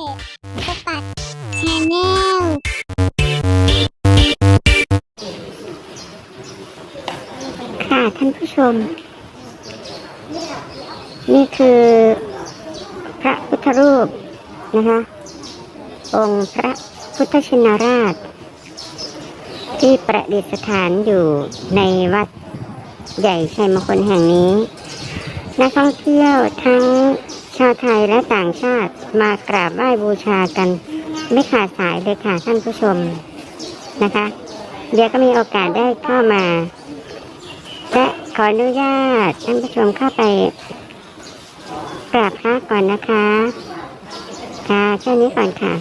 สปัดชาแนลค่ะท่านผู้ชม นี่คือพระพุทธรูปนะคะ องค์พระพุทธชินราช ที่ประดิษฐานอยู่ในวัดใหญ่ชัยมงคลแห่งนี้ นักท่องเที่ยวทั้ง ชาวไทยและต่างชาติมากราบไหว้บูชากัน ไม่ขาดสายเลยค่ะท่านผู้ชมนะคะ เดี๋ยวก็มีโอกาสได้เข้ามาและขออนุญาตท่านผู้ชมเข้าไปกราบพระก่อนนะคะ ค่ะแค่นี้ก่อนค่ะ